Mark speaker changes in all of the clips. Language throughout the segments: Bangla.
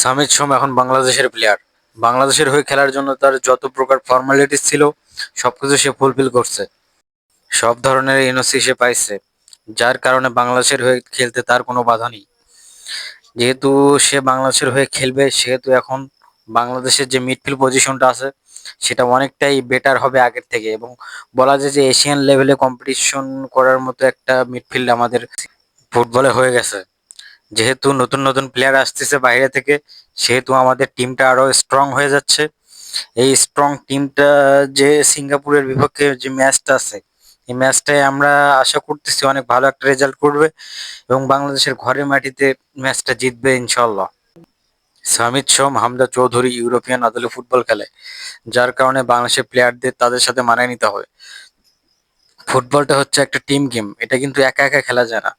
Speaker 1: সামিদ সোম এখন বাংলাদেশের প্লেয়ার বাংলাদেশের হয়ে খেলার জন্য তার যত প্রকার ফর্মালিটিস ছিল, সবকিছু সে ফুলফিল করছে। সব ধরনের এনওসি সে পাইছে, যার কারণে বাংলাদেশের হয়ে খেলতে তার কোনো বাধা নেই। যেহেতু সে বাংলাদেশের হয়ে খেলবে, সেহেতু এখন বাংলাদেশের যে মিডফিল্ড পজিশনটা আছে, সেটা অনেকটাই বেটার হবে আগের থেকে এবং বলা যায় যে এশিয়ান লেভেলে কম্পিটিশন করার মতো একটা মিডফিল্ড আমাদের ফুটবলে হয়ে গেছে। যেহেতু নতুন নতুন প্লেয়ার আসতেছে বাইরে থেকে, সেহেতু আমাদের টিমটা আরও স্ট্রং হয়ে যাচ্ছে। এই স্ট্রং টিমটা যে সিঙ্গাপুরের বিপক্ষে যে ম্যাচটা আছে, এই ম্যাচটায় আমরা আশা করতেছি অনেক ভালো একটা রেজাল্ট করবে এবং বাংলাদেশের ঘরের মাটিতে ম্যাচটা জিতবে ইনশাল্লাহ সামিদ সোম, হামদা চৌধুরী ইউরোপিয়ান আদলে ফুটবল খেলে, যার কারণে বাংলাদেশের প্লেয়ারদের তাদের সাথে মানায় নিতে হবে। ফুটবলটা হচ্ছে একটা টিম গেম এটা কিন্তু একা একা খেলা যায় না।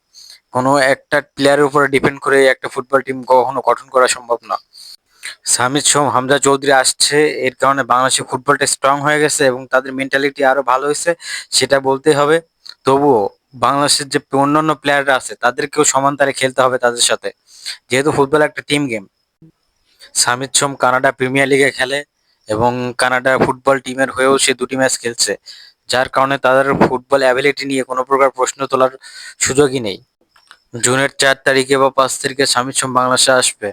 Speaker 1: কোনো একটা প্লেয়ারের উপরে ডিপেন্ড করে একটা ফুটবল টিম কখনো গঠন করা সম্ভব না। সামিদ সোম, হামজা চৌধুরী আসছে, এর কারণে বাংলাদেশের ফুটবলটা স্ট্রং হয়ে গেছে এবং তাদের মেন্টালিটি আরও ভালো হয়েছে, সেটা বলতে হবে। তবুও বাংলাদেশের যে অন্যান্য প্লেয়াররা আছে, তাদেরকেও সমান তারে খেলতে হবে তাদের সাথে, যেহেতু ফুটবল একটা team game Shamit Shome Canada premier লিগে খেলে এবং কানাডা ফুটবল টিমের হয়েও সে দুটি ম্যাচ খেলছে, যার কারণে তাদের ফুটবল অ্যাবিলিটি নিয়ে কোনো প্রকার প্রশ্ন তোলার সুযোগই নেই। জুনের চার তারিখে বা পাঁচ তারিখে সামিদ সোম বাংলাদেশে আসবে।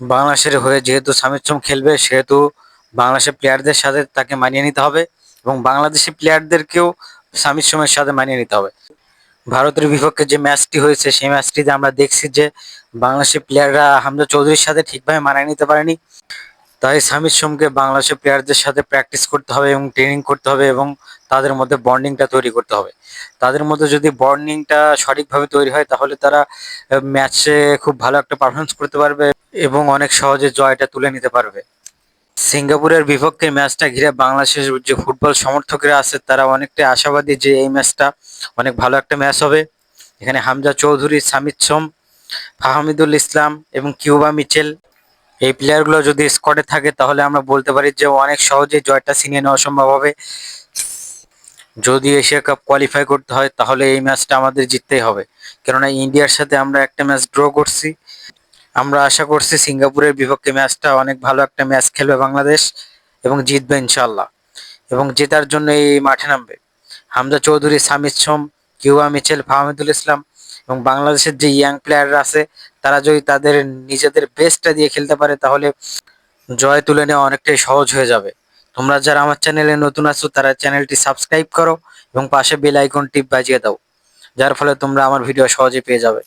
Speaker 1: বাংলাদেশের হয়ে যেহেতু সামিদ সোম খেলবে, সেহেতু বাংলাদেশের প্লেয়ারদের সাথে তাকে মানিয়ে নিতে হবে এবং বাংলাদেশি প্লেয়ারদেরকেও সামিদ সোমের সাথে মানিয়ে নিতে হবে। ভারতের বিপক্ষে যে ম্যাচটি হয়েছে, সেই ম্যাচটিতে আমরা দেখছি যে বাংলাদেশের প্লেয়াররা হামজা চৌধুরীর সাথে ঠিকভাবে মানিয়ে নিতে পারেনি। তাই সামিদ সোমকে বাংলাদেশের প্লেয়ারদের সাথে প্র্যাকটিস করতে হবে এবং ট্রেনিং করতে হবে এবং তাদের মধ্যে বন্ডিংটা তৈরি করতে হবে। তাদের মধ্যে যদি বন্ডিংটা সঠিকভাবে তৈরি হয়, তাহলে তারা ম্যাচে খুব ভালো একটা পারফরমেন্স করতে পারবে এবং অনেক সহজে জয়টা তুলে নিতে পারবে। সিঙ্গাপুরের বিপক্ষে ম্যাচটা ঘিরে বাংলাদেশের যে ফুটবল সমর্থকরা আছে, তারা অনেকটাই আশাবাদী যে এই ম্যাচটা অনেক ভালো একটা ম্যাচ হবে। এখানে হামজা চৌধুরী সামিদ সোম, ফাহমিদুল ইসলাম এবং কিউবা মিচেল এই প্লেয়ারগুলো যদি স্কোয়াডে থাকে, তাহলে আমরা বলতে পারি যে অনেক সহজেই জয়টা ছিনিয়ে নেওয়া সম্ভব হবে। যদি এশিয়া কাপ কোয়ালিফাই করতে হয়, তাহলে এই ম্যাচটা আমাদের জিততেই হবে। কেননা ইন্ডিয়ার সাথে আমরা একটা ম্যাচ ড্র করছি। আমরা আশা করছি সিঙ্গাপুরের বিপক্ষে ম্যাচটা অনেক ভালো একটা ম্যাচ খেলবে বাংলাদেশ এবং জিতবে ইনশাল্লাহ এবং জেতার জন্য এই মাঠে নামবে। হামজা চৌধুরী সামিদ সোম কিউয়া মিচেল, ফাহমিদুল ইসলাম এবং বাংলাদেশের যে ইয়াং প্লেয়াররা আছে, তারা যদি তাদের নিজেদের বেস্টটা দিয়ে খেলতে পারে, তাহলে জয় তুলে নেওয়া অনেকটাই সহজ হয়ে যাবে। তোমরা যারা আমার চ্যানেলে নতুন আছো, তারা চ্যানেলটি সাবস্ক্রাইব করো এবং পাশে বেল আইকন টিপ বাজিয়ে দাও, যার ফলে তোমরা আমার ভিডিও সহজে পেয়ে যাবে।